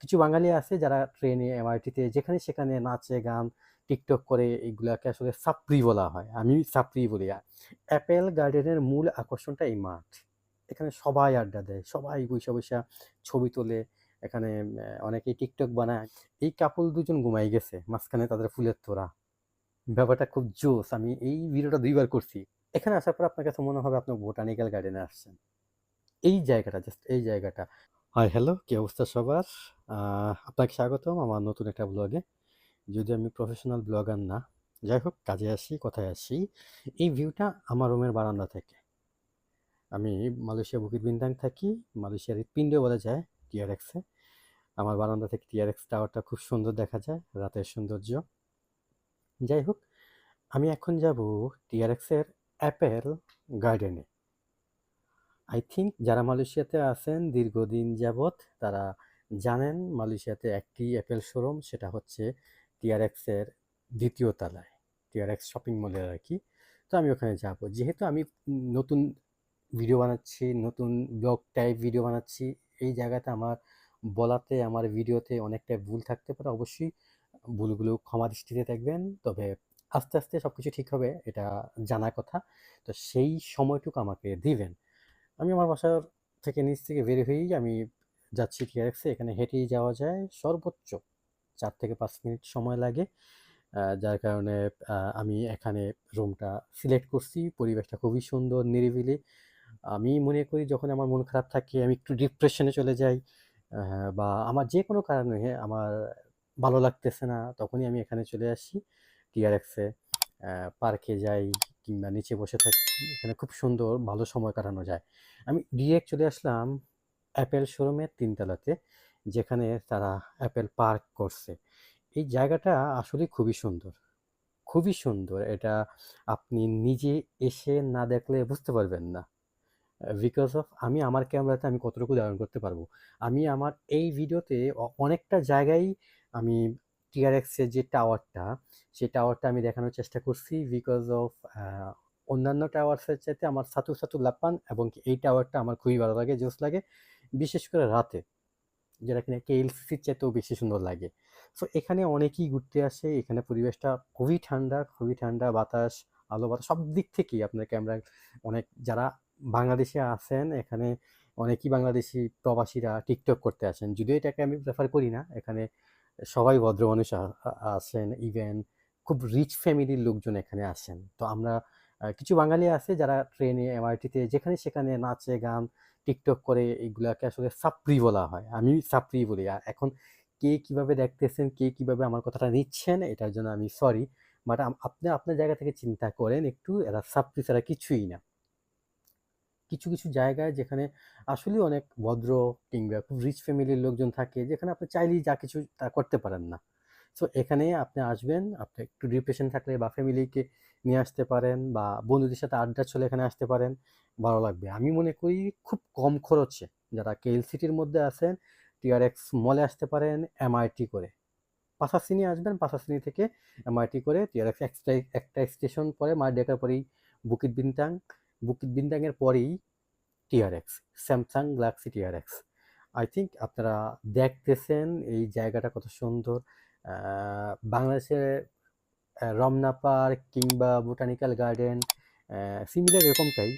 কিছু বাঙালি আছে যারা ট্রেনে, এমআরটিতে যেখানে সেখানে নাচে, গান, টিকটক করে এগুলাকে আসলে সাপ্রি বলা হয়। আমি সাপ্রি বলি। অ্যাপেল গার্ডেনের মূল আকর্ষণটা এই মাঠ। এখানে সবাই আড্ডা দেয়। সবাই বইসা, বইসা ছবি তোলে। এখানে অ্যা অনেকেই টিকটক বানায়। এই কাপল ২ জন ঘুমায় গেছে। মাঝখানে তাদের ফুলের তোড়া। ব্যাপারটা খুব জোস। আমি এই ভিডিওটা দুইবার করছি। এখানে আসার পর আপনার কাছে মনে হবে আপনি বোটানিক্যাল গার্ডেনে আসছেন। এই জায়গাটা জাস্ট এই জায়গাটা। হাই হ্যালো, কি অবস্থা সবার? আপনাকে স্বাগতম আমার নতুন একটা ব্লগে। যদিও আমি প্রফেশনাল ব্লগার না। যাই হোক কাজে আসি, কথায় আসি। এই ভিউটা আমার রুমের বারান্দা থেকে। আমি মালয়েশিয়া বুকিত বিন্তাং থাকি। মালয়েশিয়ার হৃৎপিণ্ড বলা যায় টিআরএক্সে। আমার বারান্দা থেকে টিআরএক্স টাওয়ারটা খুব সুন্দর দেখা যায়, রাতের সৌন্দর্য। যাই হোক, আমি এখন যাব টিআরএক্সের অ্যাপেল গার্ডেনে। আই থিঙ্ক যারা মালয়েশিয়াতে আছেন দীর্ঘদিন যাবৎ তারা জানেন মালয়েশিয়াতে একটি অ্যাপেল শোরুম সেটা হচ্ছে টিআরএক্সের ২য় তলায়। টিআরএক্স শপিং মলের আরকি। তো আমি ওখানে যাব যেহেতু আমি নতুন ভিডিও বানাচ্ছি, নতুন ব্লগ টাইপ ভিডিও বানাচ্ছি, এই জায়গাতে আমার বলাতে, আমার ভিডিওতে অনেকটা ভুল থাকতে পারে। অবশ্যই ভুলগুলো ক্ষমা দৃষ্টিতে দেখবেন। তবে আস্তে, আস্তে সবকিছু ঠিক হবে এটা জানা কথা। তো সেই সময়টুকু আমাকে দিবেন। আমি আমার বাসার থেকে নিচ থেকে বের হয়েই আমি যাচ্ছি টিআরএক্সে। এখানে হেঁটেই যাওয়া যায়। সর্বোচ্চ চার থেকে পাঁচ মিনিট সময় লাগে। যার কারণে আমি এখানে রুমটা সিলেক্ট করছি। পরিবেশটা খুবই সুন্দর, নিরিবিলি। আমি মনে করি যখন আমার মন খারাপ থাকে, আমি একটু ডিপ্রেশনে চলে যাই বা আমার যে কোনো কারণে আমার ভালো লাগতেছে না, তখনই আমি এখানে চলে আসি টিআরএক্সে। পার্কে যাই কিংবা নিচে বসে থাকি। এখানে খুব সুন্দর, ভালো সময় কাটানো যায়। আমি ডিরেক্ট চলে আসলাম অ্যাপেল শোরুমের তিনতলাতে, যেখানে তারা অ্যাপেল পার্ক করছে। এই জায়গাটা আসলেই খুবই সুন্দর। খুবই সুন্দর। এটা আপনি নিজে এসে না দেখলে বুঝতে পারবেন না। বিকজ অফ আমি আমার ক্যামেরাতে আমি কতটুকু ধারণ করতে পারব। আমি আমার এই ভিডিওতে অনেকটা জায়গায় আমি টিআরএক্সের যে টাওয়ারটা, সেই টাওয়ারটা আমি দেখানোর চেষ্টা করছি বিকজ অফ অন্যান্য টাওয়ারসের চাইতে আমার সাতু সাতু লাপ্পান এবং এই টাওয়ারটা আমার খুবই ভালো লাগে, জোস লাগে। বিশেষ করে রাতে। যেটা কিনা কেএলসিসির চাইতেও বেশি সুন্দর লাগে। সো এখানে অনেকেই ঘুরতে আসে। এখানে পরিবেশটা খুবই ঠান্ডা, খুবই ঠান্ডা বাতাস, আলো বাতাস সব দিক থেকেই আপনার ক্যামেরায় অনেক যারা বাংলাদেশে আছেন এখানে অনেকেই বাংলাদেশি প্রবাসীরা টিকটক করতে আসেন। যদিও এটাকে আমি প্রেফার করি না। এখানে সবাই ভদ্র মানুষ আসেন। ইভেন খুব রিচ ফ্যামিলির লোকজন এখানে আসেন। তো আমরা কিছু বাঙালি আছে যারা ট্রেনে, এমআরটিতে যেখানে সেখানে নাচে, গান, টিকটক করে এগুলাকে আসলে সাপ্রি বলা হয়। আমি সাপ্রি বলি। আ এখন কে কীভাবে দেখতেছেন, কে কীভাবে আমার কথাটা নিচ্ছেন এটার জন্য আমি সরি। বাট আপনি আপনার জায়গা থেকে চিন্তা করেন একটু এরা সাপ্রি ছাড়া কিছুই না। কিছু, কিছু জায়গায় যেখানে আসলেই অনেক ভদ্র কিংবা খুব রিচ ফ্যামিলির লোকজন থাকে যেখানে আপনি চাইলেই যা কিছু তা করতে পারেন না। সো এখানে আপনি আসবেন, আপনি একটু ডিপ্রেশন থাকলে বা ফ্যামিলিকে নিয়ে আসতে পারেন বা বন্ধুদের সাথে আড্ডা চলে এখানে আসতে পারেন, ভালো লাগবে। আমি মনে করি খুব কম খরচে যারা কেএলসিটির মধ্যে আছেন টিআরএক্স মলে আসতে পারেন এমআরটি করে। পাসাসিনি আসবেন, পাসাসিনি থেকে এমআরটি করে টিআরএক্স এক্সটা একটা স্টেশন পরে মার ডেকার পরেই বুকিত বিন্তাং, বুকিত বিন্তাংয়ের পরেই TRX, Samsung Galaxy TRX. I think আপনারা দেখতেছেন এই জায়গাটা কত সুন্দর। বাংলাদেশের রমনা পার্ক কিংবা বোটানিক্যাল গার্ডেন সিমিলার এরকমটাই।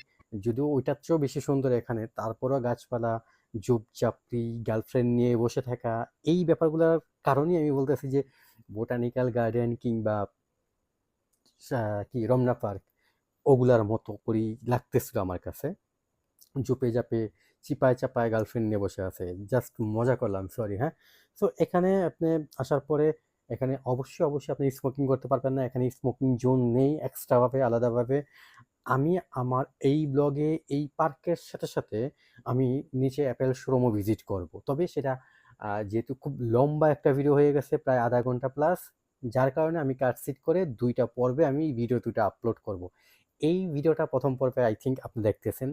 যদিও ওইটার চেয়েও বেশি সুন্দর এখানে। তারপরও গাছপালা, ঝোপঝাপড়ি, গার্লফ্রেন্ড নিয়ে বসে থাকা এই ব্যাপারগুলোর কারণেই আমি বলতেছি যে বোটানিক্যাল গার্ডেন কিংবা কি রমনা পার্ক ওগুলার মতো করেই লাগতেছিল আমার কাছে। ঝোপে ঝাপে, চিপায় চাপায় গার্লফ্রেন্ড নিয়ে বসে আছে। জাস্ট মজা করলাম সরি হ্যাঁ? সো এখানে আপনি আসার পরে এখানে অবশ্যই, অবশ্যই আপনি স্মোকিং করতে পারবেন না। এখানে স্মোকিং জোন নেই এক্সট্রাভাবে আলাদাভাবে। আমি আমার এই ব্লগে এই পার্কের সাথে, সাথে আমি নিচে অ্যাপেল শোরুমও ভিজিট করব। তবে সেটা যেহেতু খুব লম্বা একটা ভিডিও হয়ে গেছে প্রায় আধা ঘণ্টা প্লাস যার কারণে আমি কাটছিট করে দুইটা পর্বে আমি ভিডিও ২ টা আপলোড করব। এই ভিডিওটা প্রথম পর্বে আই থিঙ্ক আপনি দেখতেছেন,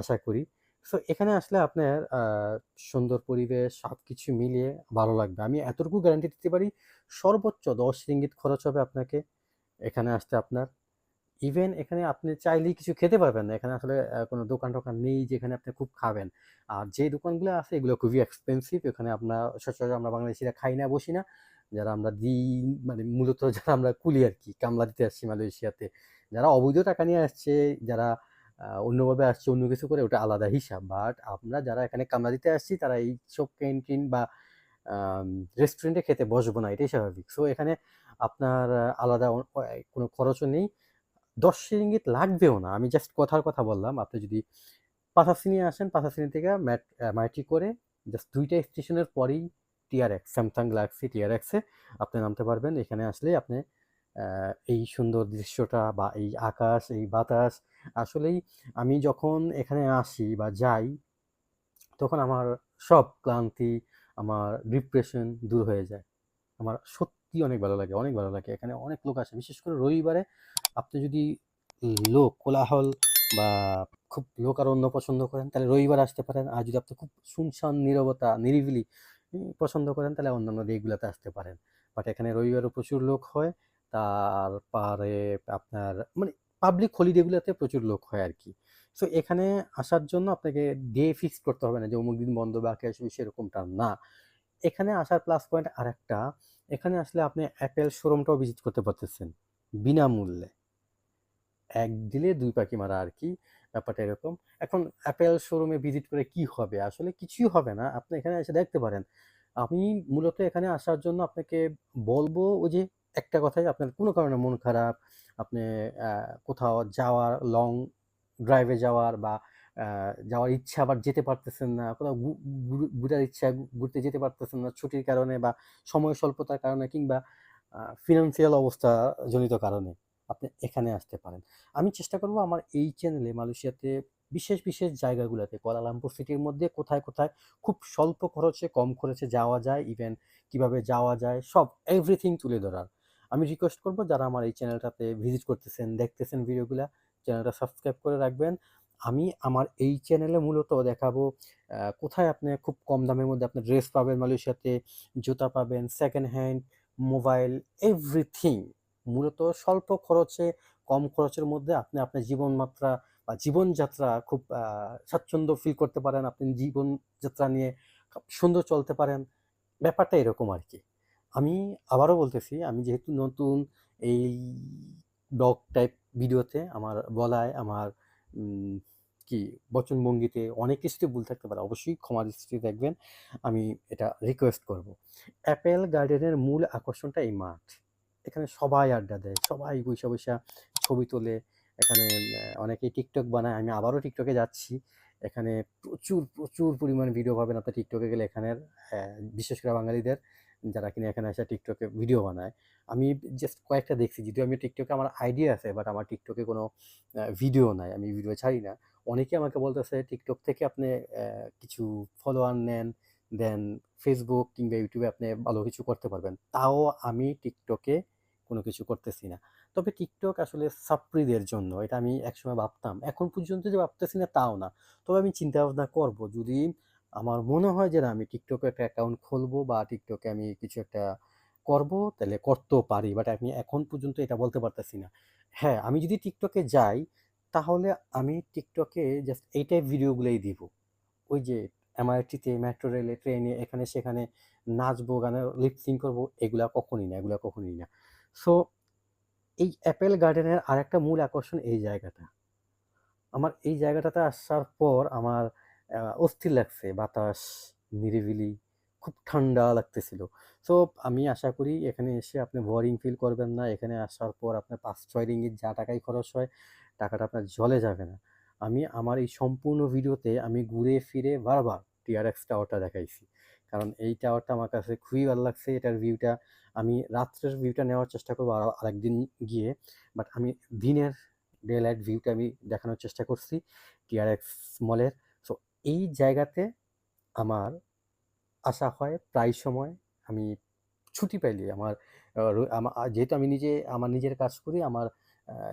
আশা করি। সো এখানে আসলে আপনার সুন্দর পরিবেশ সব কিছু মিলিয়ে ভালো লাগবে। আমি এতটুকু গ্যারান্টি দিতে পারি, সর্বোচ্চ ১০ রিঙ্গিত খরচ হবে আপনাকে এখানে আসতে আপনার। ইভেন এখানে আপনি চাইলেই কিছু খেতে পারবেন না এখানে আসলে কোনো দোকান টোকান নেই যেখানে আপনি খুব খাবেন আর যে দোকানগুলো আছে, এগুলো খুবই এক্সপেন্সিভ এখানে আপনার সচরাচর আমরা বাংলাদেশিরা খাই না, বসি না যারা আমরা দিই মানে মূলত যারা আমরা কুলি আর কি, কামলা দিতে আসছি মালয়েশিয়াতে যারা অবৈধ টাকা নিয়ে আসছে, যারা অন্যভাবে আসছে, অন্য কিছু করে, ওটা আলাদা হিসাব। বাট আমরা যারা এখানে কামলা দিতে আসছি, তারা এই সব ক্যান্টিন বা রেস্টুরেন্টে খেতে বসবো না, এটাই স্বাভাবিক। সো এখানে আপনার আলাদা কোনো খরচও নেই। দশ রিঙ্গিত লাগবেও না। আমি জাস্ট কথার কথা বললাম, আপনি যদি পাথাসিনি আসেন পাথাসিনি থেকে ম্যাট মাইটি করে জাস্ট দুইটা স্টেশনের পরেই টিআরএক্স স্যামসাং গ্যালাক্সি টিআরএক্সে আপনি নামতে পারবেন। এখানে আসলে আপনি এই সুন্দর দৃশ্যটা বা এই আকাশ, এই বাতাস, আসলেই আমি যখন এখানে আসি বা যাই, তখন আমার সব ক্লান্তি, আমার ডিপ্রেশন দূর হয়ে যায়। আমার সত্যি অনেক ভালো লাগে, অনেক ভালো লাগে। এখানে অনেক লোক আসে, বিশেষ করে রবিবারে আপনি যদি লোক কোলাহল বা খুব লোকারণ্য পছন্দ করেন, তাহলে রবিবার আসতে পারেন। আর যদি আপনি খুব শুনশান, নীরবতা, নিরিবিলি পছন্দ করেন, তাহলে অন্যান্য ডেগুলোতে আসতে পারেন। বাট এখানে রবিবারও প্রচুর লোক হয়। তারপরে আপনার মানে পাবলিক হলিডেগুলোতে প্রচুর লোক হয় আর কি সো এখানে আসার জন্য আপনাকে ডে ফিক্স করতে হবে না যে অমুক দিন বন্ধ বা ক্যাশ সেরকমটা না। এখানে আসার প্লাস পয়েন্ট আর একটা এখানে আসলে আপনি অ্যাপেল শোরুমটাও ভিজিট করতে পারতেছেন, বিনামূল্যে। এক দিলে দুই পাখি মারা আর কি ব্যাপারটা এরকম। এখন অ্যাপেল শোরুমে ভিজিট করে কি হবে? আসলে কিছুই হবে না। আপনি এখানে এসে দেখতে পারেন। আমি মূলত এখানে আসার জন্য আপনাকে বলব ওই যে একটা কথাই, আপনার কোনো কারণে মন খারাপ, আপনি কোথাও যাওয়ার লং ড্রাইভে যাওয়ার বা যাওয়ার ইচ্ছা আবার যেতে পারতেছেন না, কোথাও ঘুরার ইচ্ছা ঘুরতে যেতে পারতেছেন না ছুটির কারণে বা সময় স্বল্পতার কারণে কিংবা ফিনান্সিয়াল অবস্থা জনিত কারণে আপনি এখানে আসতে পারেন। আমি চেষ্টা করব আমার এই চ্যানেলে মালয়েশিয়াতে বিশেষ বিশেষ জায়গাগুলোতে, কুয়ালালামপুর সিটির মধ্যে কোথায় কোথায় খুব স্বল্প খরচে, কম খরচে যাওয়া যায় ইভেন কীভাবে যাওয়া যায়, সব এভরিথিং তুলে ধরার। আমি রিকোয়েস্ট করব যারা আমার এই চ্যানেলটাতে ভিজিট করতেছেন, দেখতেছেন ভিডিওগুলো চ্যানেলটা সাবস্ক্রাইব করে রাখবেন। আমি আমার এই চ্যানেলে মূলত দেখাবো কোথায় আপনি খুব কম দামের মধ্যে আপনি ড্রেস পাবেন, মালয়েশিয়াতে জুতা পাবেন সেকেন্ড হ্যান্ড মোবাইল এভরিথিং মূলত স্বল্প খরচে, কম খরচের মধ্যে আপনি আপনার জীবনমাত্রা বা জীবনযাত্রা খুব স্বাচ্ছন্দ্য ফিল করতে পারেন, আপনি জীবনযাত্রা নিয়ে সুন্দর চলতে পারেন। ব্যাপারটা এরকম আর কি। আমি আবারও বলতেছি, আমি যেহেতু নতুন এই ব্লগ টাইপ ভিডিওতে আমার বলায় আমার কি বচনভঙ্গিতে অনেক কিছুতে ভুল থাকতে পারে, অবশ্যই ক্ষমা দৃষ্টিতে দেখবেন, আমি এটা রিকোয়েস্ট করব। অ্যাপেল গার্ডেনের মূল আকর্ষণটা এই মাঠ। এখানে সবাই আড্ডা দেয়, সবাই বৈশা বৈশা ছবি তোলে, এখানে অনেকে টিকটক বানায়, আমি আবারও টিকটকে যাচ্ছি। এখানে প্রচুর প্রচুর পরিমাণ ভিডিও পাবেন আপনি টিকটকে গেলে এখানের বিশেষ করে বাঙালিদের। যারা কিনা এখানে এসে টিকটকে ভিডিও বানায়, আমি জাস্ট কয়েকটা দেখছি। যদিও আমি টিকটকে আমার আইডিয়া আছে বাট আমার টিকটকে কোনো ভিডিও নাই, আমি ভিডিও ছাড়ি না। অনেকে আমাকে বলতেছে টিকটক থেকে আপনি কিছু ফলোয়ার নেন, দেন ফেসবুক কিংবা ইউটিউবে আপনি ভালো কিছু করতে পারবেন। তাও আমি টিকটকে কোনো কিছু করতেছি না। তবে টিকটক আসলে সাপ্রিদের জন্য, এটা আমি একসময় ভাবতাম। এখন পর্যন্ত যে ভাবতেছি না, তাও না। তবে আমি চিন্তা ভাবনা করব, যদি আমার মনে হয় যে না, আমি টিকটকে একটা অ্যাকাউন্ট খুলবো বা টিকটকে আমি কিছু একটা করব, তাহলে করতেও পারি। বাট আমি এখন পর্যন্ত এটা বলতে পারতেছি না। হ্যাঁ আমি যদি টিকটকে যাই, তাহলে আমি টিকটকে জাস্ট এই টাইপ ভিডিওগুলোই দিব। ওই যে এমআরটিতে মেট্রো রেলে ট্রেনে এখানে সেখানে নাচবো গানের লিপসিং করব, এগুলা কখনই না, এগুলা কখনই না। সো এই অ্যাপেল গার্ডেনের আরেকটা মূল আকর্ষণ এই জায়গাটা। আমার এই জায়গাটাতে আসার পর আমার অস্থির লাগছে, বাতাস, নিরিবিলি, খুব ঠান্ডা লাগতেছিল। সো আমি আশা করি এখানে এসে আপনি বোরিং ফিল করবেন না। এখানে আসার পর আপনার পাঁচ ছয় রিঙ্গিত যা টাকাই খরচ হয়, টাকাটা আপনার জলে যাবে না। আমি আমার এই সম্পূর্ণ ভিডিওতে আমি ঘুরে ফিরে বারবার টিআরএক্স টাওয়ারটা দেখাইছি। কারণ এই টাওয়ারটা আমার কাছে খুবই ভালো লাগছে। এটার ভিউটা আমি রাত্রের ভিউটা নেওয়ার চেষ্টা করব আর আরেকদিন গিয়ে। বাট আমি দিনের ডে লাইট ভিউটা আমি দেখানোর চেষ্টা করছি টিআরএক্স মলের এই জায়গাতে আমার আসা হয় প্রায় সময়। আমি ছুটি পাইলে আমার যেহেতু আমি নিজে, আমার নিজের কাজ করি, আমার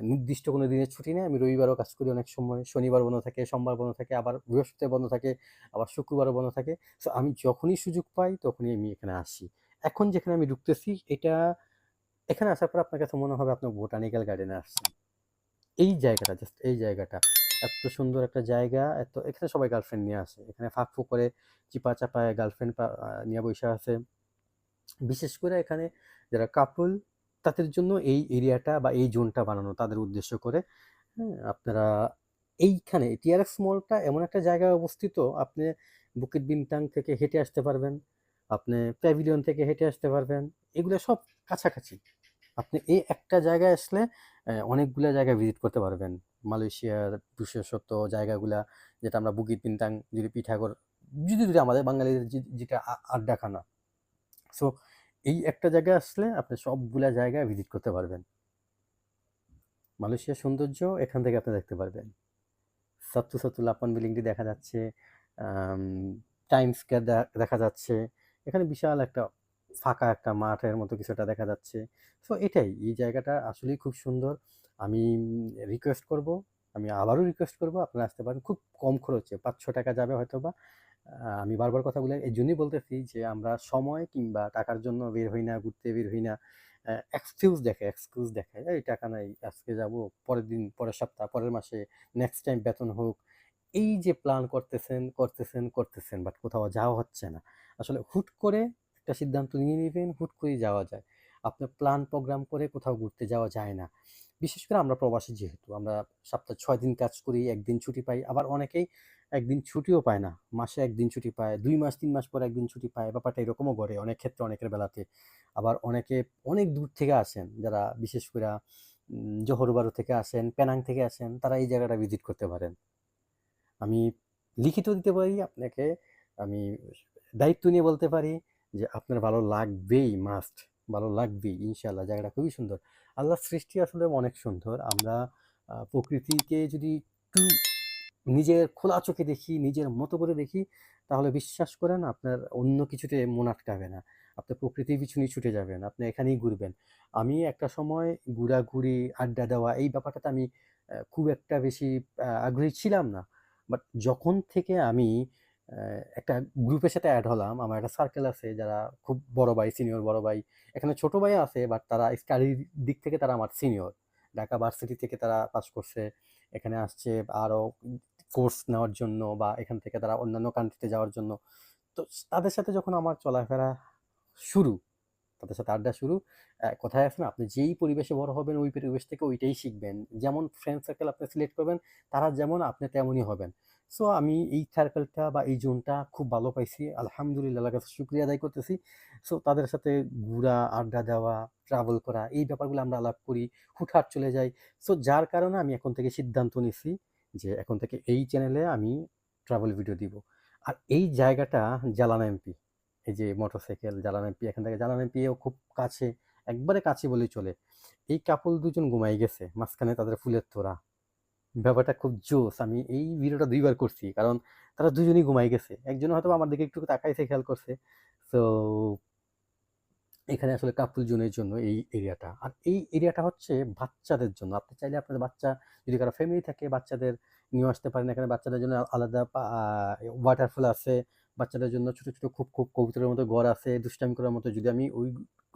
নির্দিষ্ট কোনো দিনের ছুটি নেই, আমি রবিবারও কাজ করি অনেক সময়, শনিবার বন্ধ থাকে, সোমবার বন্ধ থাকে, আবার বৃহস্পতিবার বন্ধ থাকে, আবার শুক্রবারও বন্ধ থাকে। সো আমি যখনই সুযোগ পাই, তখনই আমি এখানে আসি। এখন যেখানে আমি ঢুকতেছি, এটা, এখানে আসার পর আপনার কাছে মনে হবে আপনার বোটানিক্যাল গার্ডেনে আসছেন এই জায়গাটা, জাস্ট এই জায়গাটা। এত সুন্দর একটা জায়গা, এত, এখানে সবাই গার্লফ্রেন্ড নিয়ে আসে। এখানে ফাঁক ফুক করে চিপা চাপায় গার্লফ্রেন্ড নিয়ে বসে আছে। বিশেষ করে এখানে যারা কাপল তাদের জন্য এই এরিয়াটা বা এই জোনটা বানানো তাদের উদ্দেশ্য করে হ্যাঁ আপনারা এইখানে টিআরএক্স মলটা এমন একটা জায়গায় অবস্থিত, আপনি বুকিট বিনটাং থেকে হেঁটে আসতে পারবেন, আপনি প্যাভিলিয়ন থেকে হেঁটে আসতে পারবেন, এগুলো সব কাছাকাছি। আপনি এই একটা জায়গায় আসলে অনেকগুলো অনেকগুলা জায়গা ভিজিট করতে পারবেন। মালয়েশিয়ার বিশেষত জায়গাগুলা, যেটা আমরা বুকিট বিনটাং যদি পিঠাগড় যদি যদি আমাদের বাঙালিদের যেটা আড্ডাখানা। সো এই একটা জায়গায় আসলে আপনি সবগুলা জায়গায় ভিজিট করতে পারবেন। মালয়েশিয়ার সৌন্দর্য এখান থেকে আপনি দেখতে পারবেন। সাত্তু সাত্তু লাপান বিল্ডিংটি দেখা যাচ্ছে টাইম স্কোয়ার দেখা যাচ্ছে। এখানে বিশাল একটা ফাঁকা একটা মাঠের মতো কিছুটা দেখা যাচ্ছে। সো এটাই, এই জায়গাটা আসলেই খুব সুন্দর। আমি রিকোয়েস্ট করব, আমি আবারও রিকোয়েস্ট করব, আপনারা আসতে পারেন। খুব কম খরচে, পাঁচশো টাকা যাবে হয়তো বা আমি বারবার কথা বলে, এই জন্যই বলতেছি যে, আমরা সময় কিংবা টাকার জন্য বের হই না, ঘুরতে বের হই না এক্সকিউজ দেখে এক্সকিউজ দেখে এই টাকা নাই, আজকে যাব, পরের দিন, পরের সপ্তাহ, পরের মাসে নেক্সট টাইম বেতন হোক। এই যে প্ল্যান করতেছেন করতেছেন করতেছেন বাট কোথাও যাওয়া হচ্ছে না। আসলে হুট করে একটা সিদ্ধান্ত নিয়ে নেবেন, হুট করে যাওয়া যায়। আপনার প্ল্যান প্রোগ্রাম করে কোথাও ঘুরতে যাওয়া যায় না। বিশেষ করে আমরা প্রবাসী যেহেতু, আমরা সপ্তাহে ছয় দিন কাজ করি, একদিন ছুটি পাই। আবার অনেকেই একদিন ছুটিও পায় না, মাসে একদিন ছুটি পায়, দুই মাস, তিন মাস পর একদিন ছুটি পায়। ব্যাপারটা এরকমও ঘটে অনেক ক্ষেত্রে অনেকের বেলাতে। আবার অনেকে অনেক দূর থেকে আসেন, যারা বিশেষ করে জহরবারু থেকে আসেন, পেনাং থেকে আসেন, তারা এই জায়গাটা ভিজিট করতে পারেন। আমি লিখিত দিতে পারি, আপনাকে আমি দায়িত্ব নিয়ে বলতে পারি। যে আপনার ভালো লাগবেই মাস্ট ভালো লাগবেই, ইনশাল্লাহ, জায়গাটা খুবই সুন্দর। আল্লাহর সৃষ্টি আসলে অনেক সুন্দর। আমরা প্রকৃতিকে যদি একটু নিজের খোলা চোখে দেখি, নিজের মতো করে দেখি, তাহলে বিশ্বাস করেন আপনার অন্য কিছুতে মন আটকাবে না। আপনি প্রকৃতির পিছনেই ছুটে যাবেন, আপনি এখানেই ঘুরবেন। আমি একটা সময় ঘোরাঘুরি, আড্ডা দেওয়া, এই ব্যাপারটাতে আমি খুব একটা বেশি আগ্রহী ছিলাম না। বাট যখন থেকে আমি একটা গ্রুপের সাথে অ্যাড হলাম। আমার একটা সার্কেল আছে, যারা খুব বড় ভাই সিনিয়র বড় ভাই। এখানে ছোট ভাই আছে বাট তারা স্টাডির দিক থেকে তারা আমার সিনিয়র ঢাকা ভার্সিটি থেকে তারা পাস করছে। এখানে আসছে আরও কোর্স নেওয়ার জন্য বা এখান থেকে তারা অন্যান্য কান্ট্রিতে যাওয়ার জন্য। তো তাদের সাথে যখন আমার চলাফেরা শুরু, তাদের সাথে আড্ডা শুরু কথায় আছে না, আপনি যেই পরিবেশে বড় হবেন, ওই পরিবেশ থেকে ওইটাই শিখবেন। যেমন ফ্রেন্ড সার্কেল আপনি সিলেক্ট করবেন, তারা যেমন আপনি তেমনই হবেন। সো আমি এই সার্কেলটা বা এই জোনটা খুব ভালো পাইছি। আলহামদুলিল্লাহ কাছে শুক্রিয়া আদায় করতেছি। সো তাদের সাথে ঘোরা, আড্ডা দেওয়া ট্রাভেল করা, এই ব্যাপারগুলো আমরা আলাপ করি, হুটহাট চলে যাই। সো যার কারণে আমি এখন থেকে সিদ্ধান্ত নিছি যে এখন থেকে এই চ্যানেলে আমি ট্রাভেল ভিডিও দিব। আর এই জায়গাটা জালান এমপি এই যে মোটরসাইকেল জালান এমপি এখান থেকে জালান এমপিও খুব কাছে, একবারে কাছে বলেই চলে। এই কাপল দুজন ঘুমাই গেছে, মাঝখানে তাদের ফুলের তোড়া। ব্যাপারটা খুব জোস। আমি এই ভিডিওটা দুইবার করছি, কারণ তারা দুজনেই ঘুমাই গেছে। একজন হয়তো আমার দিকে একটু তাকাইছে, খেয়াল করছে। তো এখানে আসলে কাপুল জোনের জন্য এই এরিয়াটা আর এই এরিয়াটা হচ্ছে বাচ্চাদের জন্য। আপনি চাইলে আপনার বাচ্চা, যদি কারও ফ্যামিলি থাকে, বাচ্চাদের নিয়ে আসতে পারেন। এখানে বাচ্চাদের জন্য আলাদা ওয়াটারফল আছে। বাচ্চাদের জন্য ছোটো ছোটো, খুব খুব কবুতরের মতো ঘর আছে, দুষ্টামি করার মতো। যদি আমি ওই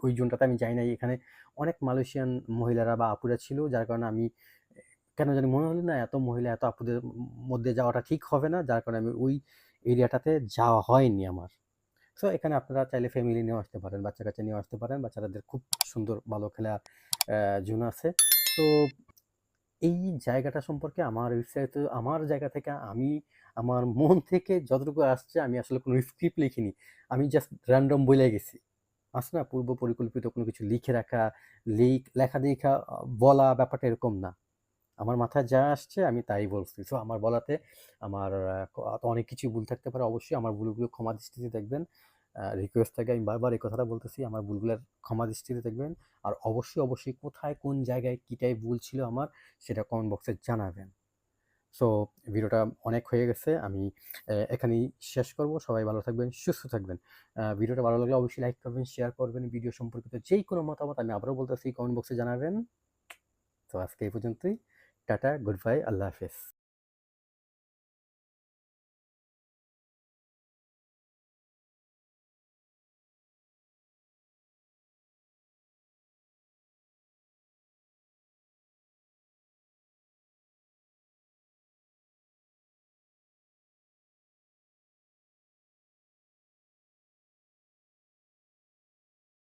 ওই জোনটাতে আমি যাই নাই, এখানে অনেক মালয়েশিয়ান মহিলারা বা আপুরা ছিল, যার কারণে আমি কেন জানি মনে হলো না এত মহিলা এত আপুদের মধ্যে যাওয়াটা ঠিক হবে না, যার কারণে আমি ওই এরিয়াটাতে যাওয়া হয়নি আমার। সো এখানে আপনারা চাইলে ফ্যামিলি নিয়েও আসতে পারেন বাচ্চা কাচ্চা নিয়েও আসতে পারেন, বাচ্চাদের খুব সুন্দর, ভালো খেলার জোন আছে। তো এই জায়গাটা সম্পর্কে আমার বিস্তারিত, আমার জায়গা থেকে আমি, আমার মন থেকে যতটুকু আসছে, আমি আসলে কোনো স্ক্রিপ্ট লিখিনি। আমি জাস্ট র্যান্ডম বলে গেছি। আস না? পূর্ব পরিকল্পিত কোনো কিছু লিখে রাখা, লিখ লেখা দেখা বলা ব্যাপারটা এরকম না। আমার মাথায় যা আসছে আমি তাই বলছি। সো আমার বলাতে আমার অনেক কিছু ভুল থাকতে পারে অবশ্যই। আমার ভুলগুলো ক্ষমা দৃষ্টিতে দেখবেন। রিকোয়েস্ট থাকে আমি বারবার এই কথাটা বলতেছি, আমার ভুলগুলোর ক্ষমা দৃষ্টিতে দেখবেন। আর অবশ্যই অবশ্যই কোথায়, কোন জায়গায় কীটাই ভুল ছিল আমার, সেটা কমেন্ট বক্সে জানাবেন। সো ভিডিওটা অনেক হয়ে গেছে। আমি এখানেই শেষ করব। সবাই ভালো থাকবেন, সুস্থ থাকবেন। ভিডিওটা ভালো লাগলে অবশ্যই লাইক করবেন শেয়ার করবেন। ভিডিও সম্পর্কিত যেই কোনো মতামত আমি আবারও বলতেছি কমেন্ট বক্সে জানাবেন। তো আজকে এই পর্যন্তই। টাটা গুড বাই আল্লাহ হাফেজ।